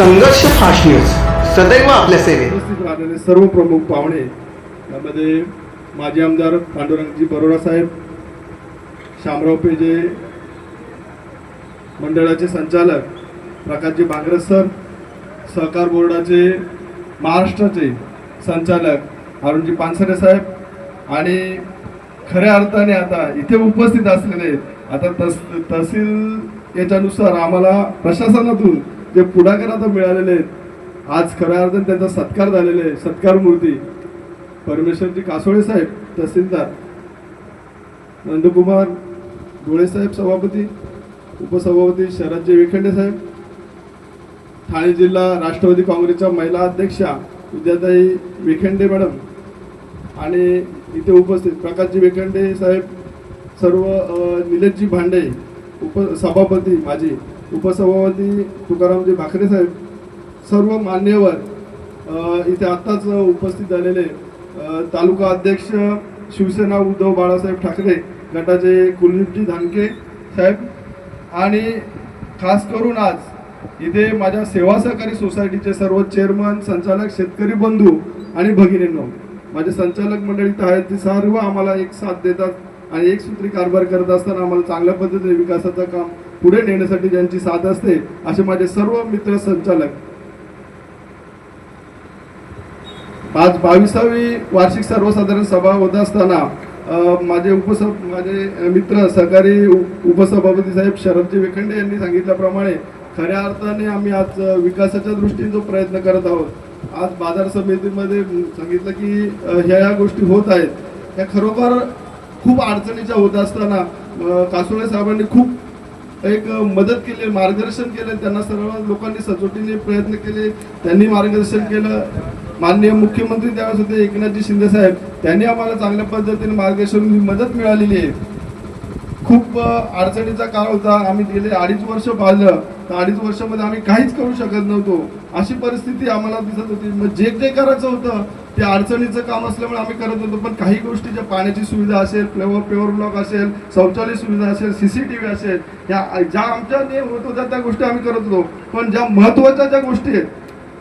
संघर्ष fast news सदैव आपल्या सेवेत. उपस्थित सर्व प्रमुख पाहुणे यामध्ये माजी आमदार पांडुरंगजी बरोरा साहेब शामराव पेजे मंडळाचे संचालक प्रकाशजी भांगरस सर सहकार बोर्डाचे महाराष्ट्राचे संचालक अरुणजी पानसरे साहेब आणि खऱ्या अर्थाने आता इथे उपस्थित असलेले आता तस तहसील याच्यानुसार आम्हाला प्रशासनातून जे पुढाकार आता मिळालेले आहेत आज खऱ्या अर्थाने त्यांचा सत्कार झालेला आहे सत्कार मूर्ती परमेश्वरजी कासोळे साहेब तहसीलदार नंदकुमार डोळे साहेब सभापती उपसभापती शरदजी विखंडे साहेब ठाणे जिल्हा राष्ट्रवादी काँग्रेसच्या महिला अध्यक्षा विद्याताई विखंडे मॅडम आणि इथे उपस्थित प्रकाशजी विखंडे साहेब सर्व निलेशजी भांडे उप सभापती माजी उपसभापती तुकारामजी भाकरे साहेब सर्व मान्यवर इथे आत्ताच उपस्थित झालेले तालुका अध्यक्ष शिवसेना उद्धव बाळासाहेब ठाकरे गटाचे कुलदीपजी धानके साहेब आणि खास करून आज इथे माझ्या सेवा सहकारी सोसायटीचे सर्व चेअरमन संचालक शेतकरी बंधू आणि भगिनींनो माझे संचालक मंडळी इथं आहेत ते सर्व आम्हाला एक साथ देतात आणि एक सूत्री कारभार करत असताना आम्हाला चांगल्या पद्धतीने विकासाचं काम पुढे नेण्यासाठी ज्यांची साथ असते असे माझे सर्व मित्र संचालक. आज बावीसावी वार्षिक सर्वसाधारण सभा होत असताना माझे उपस माझे मित्र सहकारी उपसभापती साहेब शरदजी वेखंडे यांनी सांगितल्याप्रमाणे खऱ्या अर्थाने आम्ही आज विकासाच्या दृष्टीने जो प्रयत्न करत आहोत आज बाजार समितीमध्ये सांगितलं की ह्या ह्या गोष्टी होत आहेत. त्या खरोखर खूप अडचणीच्या होत असताना कासुळे साहेबांनी खूप एक मदत केली मार्गदर्शन केलं त्यांना सर्व लोकांनी सचोटीने प्रयत्न केले त्यांनी मार्गदर्शन केलं. माननीय मुख्यमंत्री त्यावेळेस होते एकनाथजी शिंदेसाहेब त्यांनी आम्हाला चांगल्या पद्धतीने मार्गदर्शन मदत मिळालेली आहे. खूप अडचणीचा काळ होता आम्ही गेले अडीच वर्ष पाहिलं तर अडीच वर्षामध्ये आम्ही काहीच करू शकत नव्हतो. अशी परिस्थिती आम्हाला दिसत होती. मग जे जे करायचं होतं ते अडचणीचं काम असल्यामुळे आम्ही करत होतो. पण काही गोष्टी ज्या पाण्याची सुविधा असेल प्लेवर पेवर ब्लॉक असेल शौचालय सुविधा असेल सीसीटीव्ही असेल या ज्या आमच्या नियम होत होत्या त्या गोष्टी आम्ही करत होतो. पण ज्या महत्त्वाच्या ज्या गोष्टी आहेत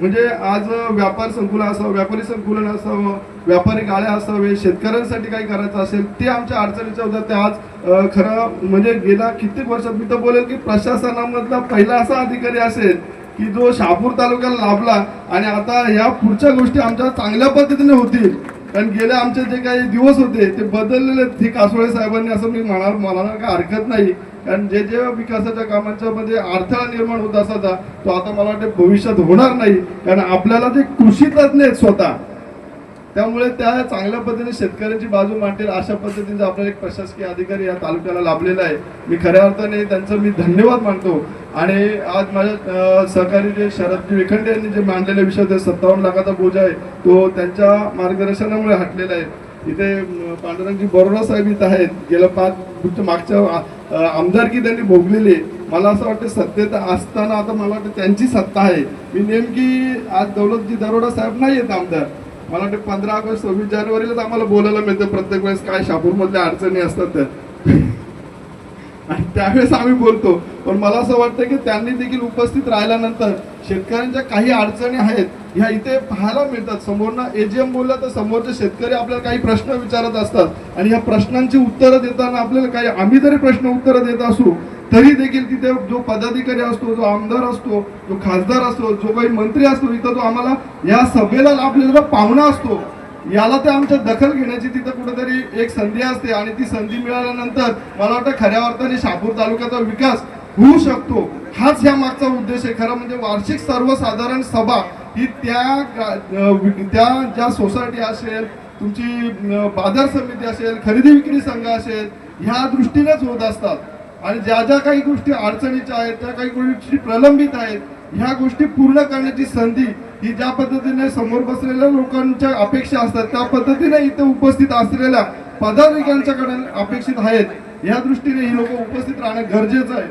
म्हणजे आज व्यापार संकुलन असावं व्यापारी संकुलन असावं व्यापारी गाड्या असावे शेतकऱ्यांसाठी काही करायचं असेल ते आमच्या अडचणीच्या होत्या. त्या आज खरं म्हणजे गेल्या कित्येक वर्षात मी तर बोलेल की प्रशासनामधला पहिला असा अधिकारी असेल की जो शहापूर तालुक्याला लाभला आणि आता या पुढच्या गोष्टी आमच्या चांगल्या पद्धतीने होतील. कारण गेले आमचे जे काही दिवस होते ते बदललेले ते कासोळे साहेबांनी असं मी म्हणाल मला काय हरकत नाही. कारण जे जे विकासाच्या कामांच्या मध्ये अडथळा निर्माण होत असायचा तो आता मला वाटते भविष्यात होणार नाही. कारण आपल्याला ते कृषी तज्ञ आहेत स्वतः. त्यामुळे त्या चांगल्या पद्धतीने शेतकऱ्यांची बाजू मांडतील अशा पद्धतीचा आपला एक प्रशासकीय अधिकारी या तालुक्याला लाभलेला आहे. मी खऱ्या अर्थाने त्यांचं मी धन्यवाद मानतो. आणि आज माझ्या सहकारी जे शरद विखंडे यांनी जे मांडलेले विषय होते सत्तावन्न लाखाचा बोजा आहे तो त्यांच्या मार्गदर्शनामुळे हटलेला आहे. इथे पांडुरंगजी बरोडा साहेब इथं आहेत. गेल्या पाच मागच्या आमदारकी त्यांनी भोगलेली आहे. मला असं वाटतं सत्तेत असताना आता मला वाटतं त्यांची सत्ता आहे. मी नेमकी आज दौलतजी दरोडा साहेब नाही आहेत आमदार. मला वाटतं पंधरा ऑगस्ट सव्वीस जानेवारीलाच आम्हाला बोलायला मिळतं प्रत्येक वेळेस काय शापूरमधल्या अडचणी असतात त्या. त्यावेळेस आम्ही बोलतो. पण मला असं वाटतं की त्यांनी देखील उपस्थित राहिल्यानंतर शेतकऱ्यांच्या काही अडचणी आहेत ह्या इथे पाहायला मिळतात. समोरनं एजीएम बोललं तर समोरचे शेतकरी आपल्याला काही प्रश्न विचारत असतात. आणि या प्रश्नांची उत्तरं देताना आपल्याला काही आम्ही जरी प्रश्न उत्तरं देत असू तरी देखील तिथे जो पदाधिकारी असतो जो आमदार असतो जो खासदार असतो जो काही मंत्री असतो इथं तो आम्हाला या सभेला लाभलेला पाहुणा असतो याला ते आमच्या दखल घेण्याची तिथं कुठेतरी एक संधी असते आणि ती संधी मिळाल्यानंतर मला वाटतं खऱ्या अर्थाने शहापूर तालुक्याचा विकास होऊ शकतो. हाच या मागचा उद्देश आहे. खरं म्हणजे वार्षिक सर्वसाधारण सभा ही त्या त्या ज्या सोसायटी असेल तुमची बाजार समिती असेल खरेदी विक्री संघ असेल ह्या दृष्टीनेच होत असतात. आणि ज्या ज्या काही गोष्टी अडचणीच्या आहेत त्या काही गोष्टी प्रलंबित आहेत ह्या गोष्टी पूर्ण करण्याची संधी ही ज्या पद्धतीने समोर बसलेल्या लोकांच्या अपेक्षा असतात त्या पद्धतीने इथे उपस्थित असलेल्या पदाधिकाऱ्यांच्याकडे अपेक्षित आहेत. या दृष्टीने ही लोक उपस्थित राहणं गरजेचं आहे.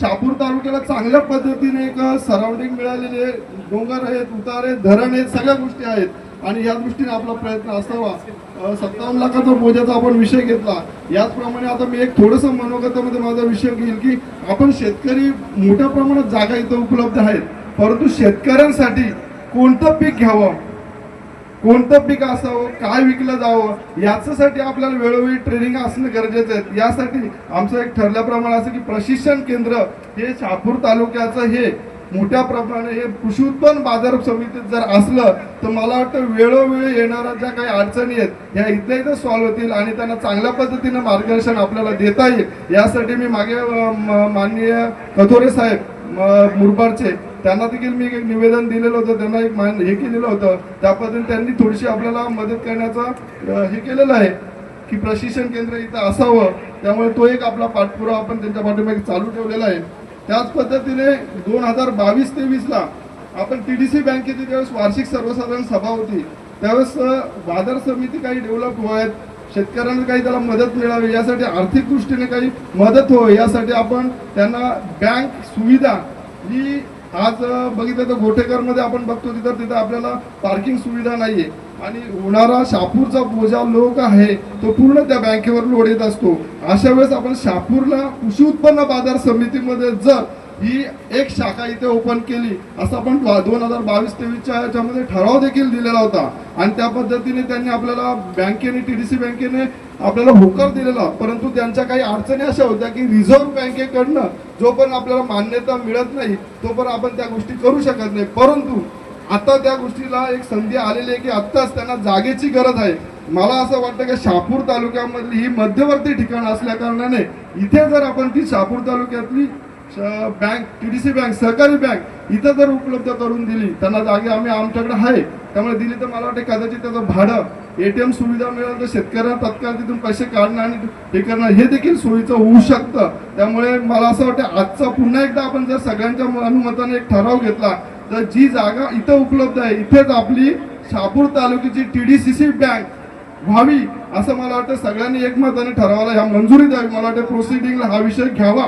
शापूर तालुक्याला चांगल्या पद्धतीने एक सराउंडिंग मिळालेले डोंगर आहेत उतार आहेत धरण आहेत सगळ्या गोष्टी आहेत. आणि या दृष्टीने आपला प्रयत्न असावा. सत्तावन्न लाखाचा मोजाचा आपण विषय घेतला. याचप्रमाणे आता मी एक थोडंसं मनोगतामध्ये माझा विषय घेईल की आपण शेतकरी मोठ्या प्रमाणात जागा इथं उपलब्ध आहेत. परंतु शेतकऱ्यांसाठी कोणतं पीक घ्यावं? कोणतं पीक असावं? काय विकलं जावं? याच्यासाठी आपल्याला वेळोवेळी ट्रेनिंग असणं गरजेचं आहे. यासाठी आमचं एक ठरल्याप्रमाणे असं की प्रशिक्षण केंद्र हे शहापूर तालुक्याचं हे मोठ्या प्रमाणे हे कृषी उत्पन्न बाजार समितीत जर असलं तर मला वाटतं वेळोवेळी येणाऱ्या ज्या काही अडचणी आहेत ह्या इथल्या इथं सॉल्व्ह होतील आणि त्यांना चांगल्या पद्धतीनं मार्गदर्शन आपल्याला देता येईल. यासाठी मी मागे माननीय कथोरे साहेब मुरबाडचे त्यांना देखील मी एक निवेदन दिलेलं होतं त्यांना एक मान हे केलेलं होतं. त्या पद्धतीने त्यांनी थोडीशी आपल्याला मदत करण्याचा हे केलेलं आहे की प्रशिक्षण केंद्र इथं असावं. त्यामुळे तो एक आपला पाठपुरावा आपण त्यांच्या पाठीमागे चालू ठेवलेला आहे. त्याच पद्धतीने दोन हजार बावीस तेवीसला आपण टी डी सी बँकेची ज्यावेळेस वार्षिक सर्वसाधारण सभा होती त्यावेळेस बाजार समिती काही डेव्हलप व्हावेत शेतकऱ्यांना काही त्याला मदत मिळावी यासाठी आर्थिक दृष्टीने काही मदत हो यासाठी आपण त्यांना बँक सुविधा ही आज बघितलं तर गोठेकरमध्ये आपण बघतो तिथं तिथं आपल्याला पार्किंग सुविधा नाहीये. आणि होणारा शापूरचा बोजा लोक आहे तो पूर्ण त्या बँकेवर लोड येत असतो. अशा वेळेस आपण शापूरला कृषी उत्पन्न बाजार समितीमध्ये जर ही एक शाखा इथे ओपन केली. असं आपण दोन हजार बावीस तेवीसच्या याच्यामध्ये ठराव देखील दिलेला होता. आणि त्या पद्धतीने त्यांनी आपल्याला बँकेने टी डी सी बँकेने आपल्याला होकार दिलेला. परंतु त्यांच्या काही अडचणी अशा होत्या की रिझर्व्ह बँकेकडनं जोपर्यंत आपल्याला मान्यता मिळत नाही तोपर्यंत आपण त्या गोष्टी करू शकत नाही. परंतु आता त्या गोष्टीला एक संधी आलेली आहे की आत्ताच त्यांना जागेची गरज आहे. मला असं वाटतं की शापूर तालुक्यामधली ही मध्यवर्ती ठिकाण असल्या कारणाने इथे जर आपण ती शापूर तालुक्यातली bank T D C bank सहकारी बँक इथं जर उपलब्ध करून दिली त्यांना जागे आम्ही आमच्याकडे आहे. त्यामुळे दिली तर मला वाटतं कदाचित त्याचं भाडं ए टी एम सुविधा मिळालं तर शेतकऱ्यांना तत्काळ तिथून पैसे काढणं आणि हे करणं हे देखील सोयीचं होऊ शकतं. त्यामुळे मला असं वाटतं आजचा पुन्हा एकदा आपण जर सगळ्यांच्या अनुमताने एक ठराव घेतला तर जी जागा इथं उपलब्ध आहे इथेच आपली Shapur तालुक्याची T D C C bank व्हावी असं मला वाटतं सगळ्यांनी एकमताने ठरवायला ह्या मंजुरी द्यावी. मला वाटतं प्रोसिडिंगला हा विषय घ्यावा.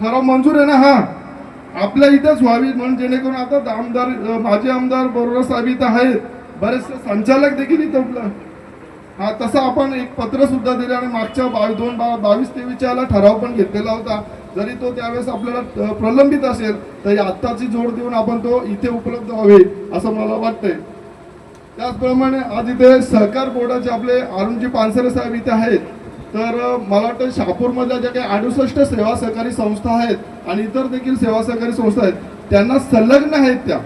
ठराव मंजूर आहे ना हा. आपल्या इथेच व्हावी म्हणून जेणेकरून आता आमदार माजी आमदार बरोबर साहेब इथं आहेत. बरेचसे संचालक देखील इथं उपलब्ध. हा तसं आपण एक पत्र सुद्धा दिलं आणि मागच्या बावीस दोन बा बावीस तेवीसच्या याला ठराव पण घेतलेला होता. जरी तो त्यावेळेस आपल्याला प्रलंबित असेल तरी आत्ताची जोड देऊन आपण तो इथे उपलब्ध व्हावे असं मला वाटतंय. त्याचप्रमाणे आज इथे सहकार बोर्डाचे आपले अरुणजी पानसरे साहेब इथे आहेत. तर मला वाटतं शहापूरमधल्या ज्या काही अडुसष्ट सेवा सहकारी संस्था आहेत आणि इतर देखील सेवा सहकारी संस्था आहेत त्यांना संलग्न आहेत त्या.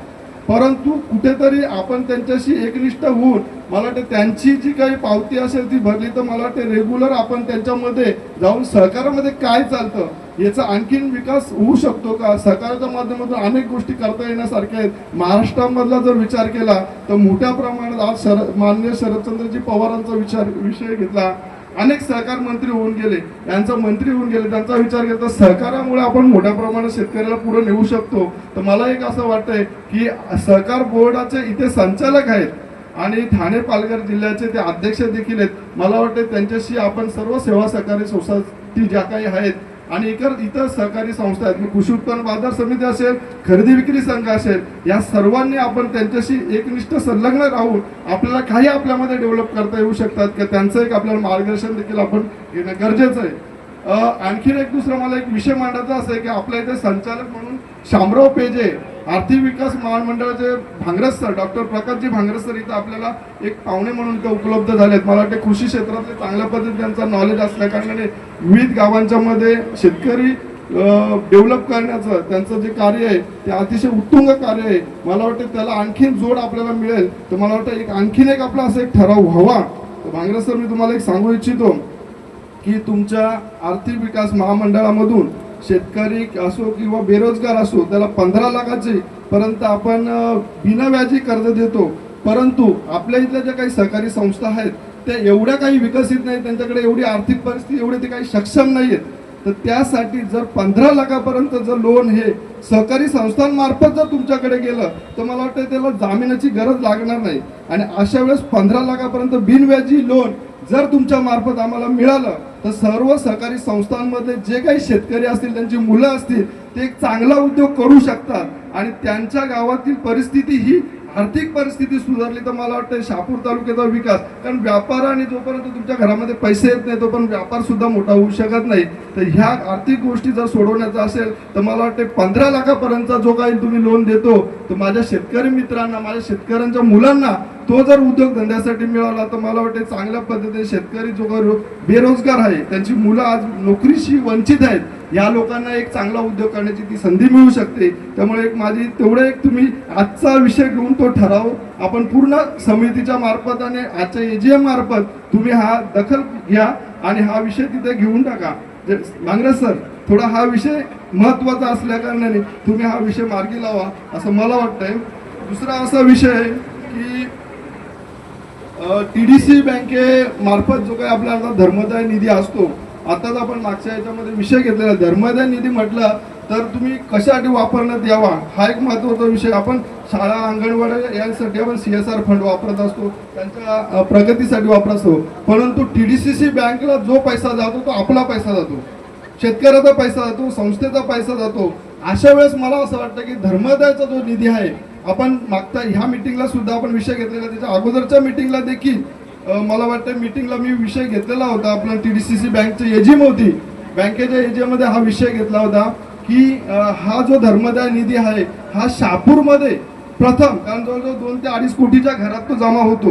परंतु कुठेतरी आपण त्यांच्याशी एकनिष्ठ होऊन मला वाटतं त्यांची जी काही पावती असेल ती भरली तर मला वाटतं रेग्युलर आपण त्यांच्यामध्ये जाऊन सहकारामध्ये काय चालतं याचा आणखीन विकास होऊ शकतो का? सहकाराच्या माध्यमातून अनेक गोष्टी करता येण्यासारख्या आहेत. महाराष्ट्रामधला जर विचार केला तर मोठ्या प्रमाणात आज शरद माननीय शरदचंद्रजी पवारांचा विचार विषय घेतला अनेक सहकार मंत्री होऊन गेले. यांचा मंत्री होऊन गेले त्यांचा विचार केला तर सहकारामुळे आपण मोठ्या प्रमाणात शेतकऱ्याला पुढे नेऊ शकतो. तर मला एक असं वाटतंय की सहकार बोर्डाचे इथे संचालक आहेत आणि ठाणे पालघर जिल्ह्याचे ते अध्यक्ष देखील आहेत. मला वाटतं त्यांच्याशी आपण सर्व सेवा सहकारी सोसायटी ज्या काही आहेत आणि इतर इतर सहकारी संस्था आहेत. मग कृषी उत्पन्न बाजार समिती असेल खरेदी विक्री संघ असेल या सर्वांनी आपण त्यांच्याशी एकनिष्ठ संलग्न राहून आपल्याला काही आपल्यामध्ये डेव्हलप करता येऊ शकतात की? त्यांचं एक आपल्याला मार्गदर्शन देखील आपण घेणं गरजेचं आहे. आणखीन एक दुसरं मला एक विषय मांडायचा असं आहे की आपल्या इथे संचालक म्हणून शामराव पेजे आर्थिक विकास महामंडळाचे Bhangras sir doctor Prakashji Bhangras sir इथं आपल्याला एक पाहुणे म्हणून इथं उपलब्ध झालेत. मला वाटते कृषी क्षेत्रातले चांगल्या पद्धतीने त्यांचा नॉलेज असल्या कारणाने विविध गावांच्या मध्ये शेतकरी डेव्हलप करण्याचं त्यांचं जे कार्य आहे ते अतिशय उत्तुंग कार्य आहे. मला वाटतं त्याला आणखीन जोड आपल्याला मिळेल. तर मला वाटतं एक आणखीन एक आपला असं एक ठराव व्हावा. तर भांगरस सर मी तुम्हाला एक सांगू इच्छितो की तुमच्या आर्थिक विकास महामंडळामधून शेतकरी असो किंवा बेरोजगार असो त्याला पंधरा लाखाचे पर्यंत आपण अ, बिनव्याजी कर्ज देतो. परंतु आपल्या इथल्या ज्या काही सहकारी संस्था आहेत त्या एवढ्या काही विकसित नाही त्यांच्याकडे एवढी आर्थिक परिस्थिती एवढे ते काही सक्षम नाही आहेत तर त्यासाठी जर पंधरा लाखापर्यंत जर लोन हे सहकारी संस्थांमार्फत जर तुमच्याकडे गेलं तर मला वाटतं त्याला जामिनाची गरज लागणार नाही. आणि अशा वेळेस पंधरा लाखापर्यंत बिनव्याजी लोन जर तुमच्या मार्फत आम्हाला मिळालं तर सर्व सहकारी संस्थांमध्ये जे काही शेतकरी असतील त्यांची मुलं असतील ते एक चांगला उद्योग करू शकतात. आणि त्यांच्या गावातील परिस्थिती ही आर्थिक परिस्थिती सुधारली तर मला वाटतं शहापूर तालुक्याचा विकास कारण व्यापाराने जोपर्यंत तुमच्या घरामध्ये पैसे येत नाही तोपर्यंत व्यापार सुद्धा मोठा होऊ शकत नाही. तर ह्या आर्थिक गोष्टी जर सोडवण्याचा असेल तर मला वाटते पंधरा लाखापर्यंतचा जो काही तुम्ही लोन देतो तर माझ्या शेतकरी मित्रांना माझ्या शेतकऱ्यांच्या मुलांना तो जर उद्योगधंद्यासाठी मिळाला तर मला वाटते चांगल्या पद्धतीने शेतकरी जो काही बेरोजगार आहे त्यांची मुलं आज नोकरीशी वंचित आहेत. या लोकांना एक चांगला उद्योग करण्याची ती संधी मिळू शकते. त्यामुळे एक माझी तेवढं एक तुम्ही आजचा विषय घेऊन तो ठराव आपण पूर्ण समितीच्या मार्फत आणि आजच्या एजीएम मार्फत तुम्ही हा दखल घ्या आणि हा विषय तिथे घेऊन टाका. जे- सर थोडा हा विषय महत्त्वाचा असल्या कारणाने तुम्ही हा विषय मार्गी लावा असं मला वाटतंय. दुसरा असा विषय आहे की टी डी सी बँकेमार्फत जो काही आपला आता धर्मदाय निधी असतो आताच आपण मागच्या याच्यामध्ये विषय घेतलेला धर्मदाय निधी म्हटला तर तुम्ही कशासाठी वापरण्यात यावा? हा एक महत्त्वाचा विषय. आपण शाळा अंगणवाड्या यांसाठी आपण सी एस आर फंड वापरत असतो. त्यांच्या प्रगतीसाठी वापरत असतो. परंतु टी डी सी सी बँकला जो पैसा जातो तो आपला पैसा जातो. शेतकऱ्याचा पैसा जातो संस्थेचा पैसा जातो. अशा वेळेस मला असं वाटतं की धर्मदायचा जो निधी आहे आपण मागता ह्या मिटिंगला सुद्धा आपण विषय घेतलेला त्याच्या अगोदरच्या मिटिंगला देखील मला वाटतं मिटिंगला मी विषय घेतलेला होता. आपला टी डी सी सी बँकची एजीम होती बँकेच्या एजीएमध्ये हा विषय घेतला होता की हा जो धर्मदाय निधी आहे हा शहापूरमध्ये प्रथम कारण जवळजवळ दोन ते अडीच कोटीच्या घरात तो जमा होतो.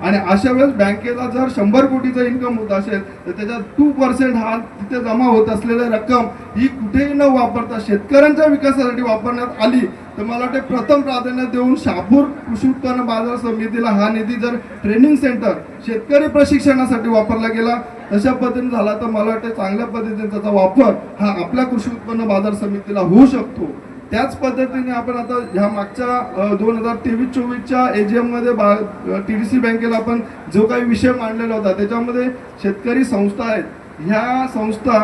आणि अशा वेळेस बँकेला जर शंभर कोटीचा इन्कम होत असेल तर त्याच्यात टू पर्सेंट हा तिथे जमा होत असलेली रक्कम ही कुठेही न वापरता शेतकऱ्यांच्या विकासासाठी वापरण्यात आली. तर मला वाटते प्रथम प्राधान्य देऊन शापूर कृषी उत्पन्न बाजार समितीला हा निधी जर ट्रेनिंग सेंटर शेतकरी प्रशिक्षणासाठी वापरला गेला तशा पद्धतीने झाला तर मला वाटते चांगल्या पद्धतीने त्याचा वापर हा आपल्या कृषी उत्पन्न बाजार समितीला होऊ शकतो. त्याच पद्धतीने आपण आता ह्या मागच्या दोन हजार तेवीस चोवीसच्या एजीएममध्ये टी डी सी बँकेला आपण जो काही विषय मांडलेला होता त्याच्यामध्ये शेतकरी संस्था आहेत. ह्या संस्था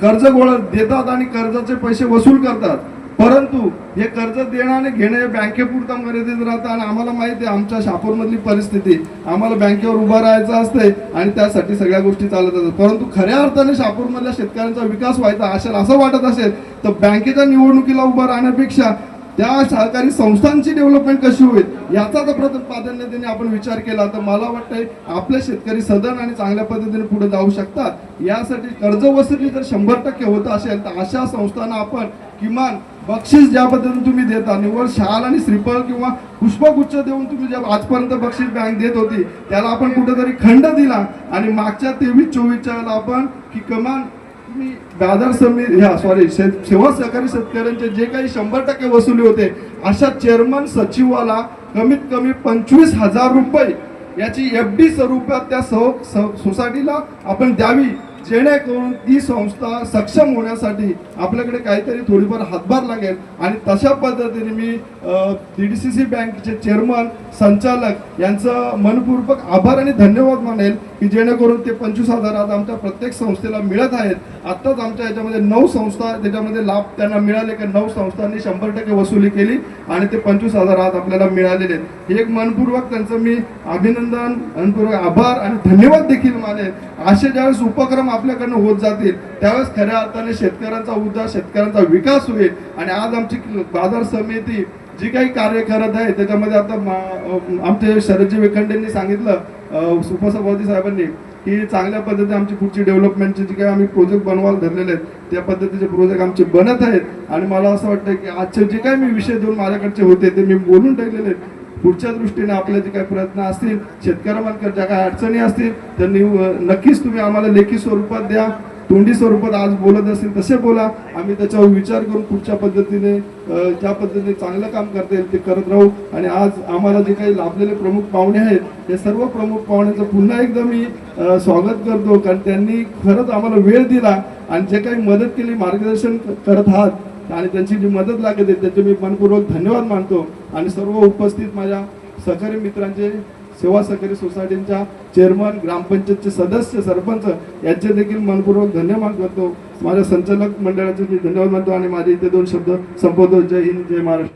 कर्ज गोळा देतात आणि कर्जाचे पैसे वसूल करतात. परंतु हे कर्ज देणं आणि घेणं हे बँकेपुरता मर्यादित राहतं आणि आम्हाला माहिती आहे आमच्या शापूरमधली परिस्थिती आम्हाला बँकेवर उभं राहायचं असते आणि त्यासाठी सगळ्या गोष्टी चालत असतात. परंतु खऱ्या अर्थाने शापूरमधल्या शेतकऱ्यांचा विकास व्हायचा असेल असं वाटत असेल तर बँकेच्या निवडणुकीला उभं राहण्यापेक्षा त्या सहकारी संस्थांची डेव्हलपमेंट कशी होईल याचा जर प्रथम प्राधान्यतेने आपण विचार केला. तर मला वाटतंय आपले शेतकरी सदन आणि चांगल्या पद्धतीने पुढे जाऊ शकतात. यासाठी कर्ज वसुली जर शंभर टक्के होत असेल तर अशा संस्थांना आपण किमान बक्षीस ज्या पद्धतीने तुम्ही देता. निव्वळ शाल आणि श्रीफळ किंवा पुष्पगुच्छ देऊन तुम्ही ज्या आजपर्यंत बक्षीस बँक देत होती त्याला आपण कुठेतरी खंड दिला. आणि मागच्या तेवीस चोवीसच्या वेळेला आपण की कमान तुम्ही दादर समीर ह्या सॉरी सेवा सहकारी शेतकऱ्यांचे जे काही शंभर टक्के वसुली होते अशा चेअरमन सचिवाला कमीत कमी पंचवीस हजार रुपये याची एफ डी स्वरूपात त्या सो सोसायटीला आपण द्यावी. जेणेकरून ती संस्था सक्षम होण्यासाठी आपल्याकडे काहीतरी थोडीफार हातभार लागेल. आणि तशा पद्धतीने मी डी डी सी सी बँकचे चेअरमन संचालक यांचं मनपूर्वक आभार आणि धन्यवाद मानेल. की जेणेकरून ते पंचवीस हजार आज आमच्या प्रत्येक संस्थेला मिळत आहेत. आत्ताच आमच्या याच्यामध्ये नऊ संस्था त्याच्यामध्ये लाभ त्यांना मिळाले की नऊ संस्थांनी शंभर टक्के वसुली केली आणि ते पंचवीस हजार आज आपल्याला मिळालेले आहेत. एक मनपूर्वक त्यांचं मी अभिनंदन मनपूर्वक आभार आणि धन्यवाद देखील माने असे ज्यावेळेस उपक्रम आपल्याकडनं होत जातील त्यावेळेस खऱ्या अर्थाने शेतकऱ्यांचा उद्धार शेतकऱ्यांचा विकास होईल. आणि आज आमची बाजार समिती जी काही कार्य करत आहे त्याच्यामध्ये आता आमचे शरदजी विखंडेंनी सांगितलं उपसभापती साहेबांनी की चांगल्या पद्धतीने आमची पुढची डेव्हलपमेंटचे जे काही आम्ही प्रोजेक्ट बनवायला धरलेले आहेत त्या पद्धतीचे प्रोजेक्ट आमचे बनत आहेत. आणि मला असं वाटतं की आजचे जे काही मी विषय देऊन माझ्याकडचे होते ते मी बोलून टाकलेले आहेत. पुढच्या दृष्टीने आपले जे काही प्रयत्न असतील शेतकऱ्यांना ज्या काही अडचणी असतील तर निव- नक्कीच तुम्ही आम्हाला लेखी स्वरूपात द्या. तोंडी स्वरूपात आज बोलत असेल तसे बोला. आम्ही त्याच्यावर विचार करून पुढच्या पद्धतीने ज्या पद्धतीने चांगलं काम करता येईल ते करत राहू. आणि आज आम्हाला जे काही लाभलेले प्रमुख पाहुणे आहेत ते सर्व प्रमुख पाहुण्यांचं पुन्हा एकदा मी स्वागत करतो. कारण त्यांनी खरंच आम्हाला वेळ दिला आणि जे काही मदत केली मार्गदर्शन करत आहात आणि त्यांची जी मदत लागत आहे त्याचे मी मनपूर्वक धन्यवाद मानतो. आणि सर्व उपस्थित माझ्या सहकारी मित्रांचे सेवा सहकारी सोसायटींच्या चेअरमन ग्रामपंचायतचे सदस्य सरपंच यांचे देखील मनपूर्वक धन्यवाद करतो. माझ्या संचालक मंडळाचे मी धन्यवाद मानतो आणि माझे इथे दोन शब्द संपवतो. जय हिंद जय महाराष्ट्र.